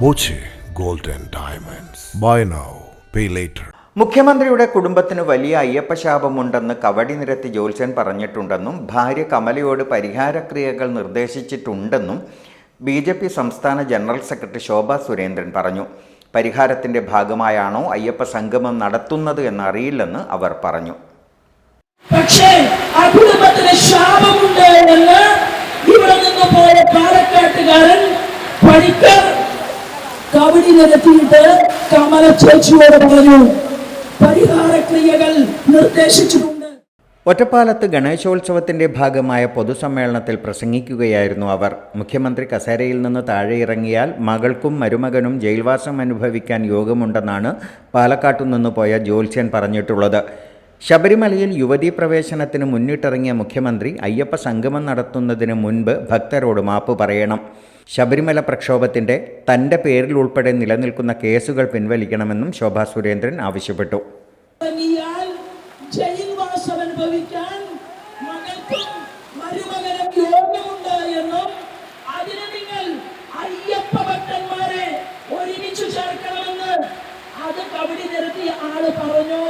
Boche gold diamonds. Buy now pay later. മുഖ്യമന്ത്രിയുടെ കുടുംബത്തിന് വലിയ അയ്യപ്പശാപമുണ്ടെന്ന് കവടി നിരത്തി ജോത്സ്യൻ പറഞ്ഞിട്ടുണ്ടെന്നും ഭാര്യ കമലയോട് പരിഹാരക്രിയകൾ നിർദ്ദേശിച്ചിട്ടുണ്ടെന്നും ബി ജെ പി സംസ്ഥാന ജനറൽ സെക്രട്ടറി ശോഭ സുരേന്ദ്രൻ പറഞ്ഞു. പരിഹാരത്തിന്റെ ഭാഗമായാണോ അയ്യപ്പ സംഗമം നടത്തുന്നത് എന്നറിയില്ലെന്ന് അവർ പറഞ്ഞു. പക്ഷേ ആ കുടുംബത്തിന് ശാപമുണ്ട് എന്ന് ഇവിടെ നിന്ന് പോയ പാലക്കാട്ടുകാരൻ പണിക്കർ കബഡി നിരത്തിയിട്ട് കമല ചേച്ചിയോട് പറഞ്ഞു. പരിഹാരക്രിയകൾ നിർദ്ദേശിച്ചിട്ടുണ്ട്. ഒറ്റപ്പാലത്ത് ഗണേശോത്സവത്തിന്റെ ഭാഗമായ പൊതുസമ്മേളനത്തിൽ പ്രസംഗിക്കുകയായിരുന്നു അവർ. മുഖ്യമന്ത്രി കസേരയിൽ നിന്ന് താഴെ ഇറങ്ങിയാൽ മകൾക്കും മരുമകനും ജയിൽവാസം അനുഭവിക്കാൻ യോഗമുണ്ടെന്നാണ് പാലക്കാട്ടു നിന്ന് പോയ ജ്യോത്സ്യൻ പറഞ്ഞിട്ടുള്ളത്. ശബരിമലയിൽ യുവതീ പ്രവേശനത്തിന് മുന്നിട്ടിറങ്ങിയ മുഖ്യമന്ത്രി അയ്യപ്പ സംഗമം നടത്തുന്നതിന് മുൻപ് ഭക്തരോട് മാപ്പ് പറയണം. ശബരിമല പ്രക്ഷോഭത്തിന്റെ തന്റെ പേരിൽ ഉൾപ്പെടെ നിലനിൽക്കുന്ന കേസുകൾ പിൻവലിക്കണമെന്നും ശോഭാ സുരേന്ദ്രൻ ആവശ്യപ്പെട്ടു. അത് ആൾ പറഞ്ഞോ.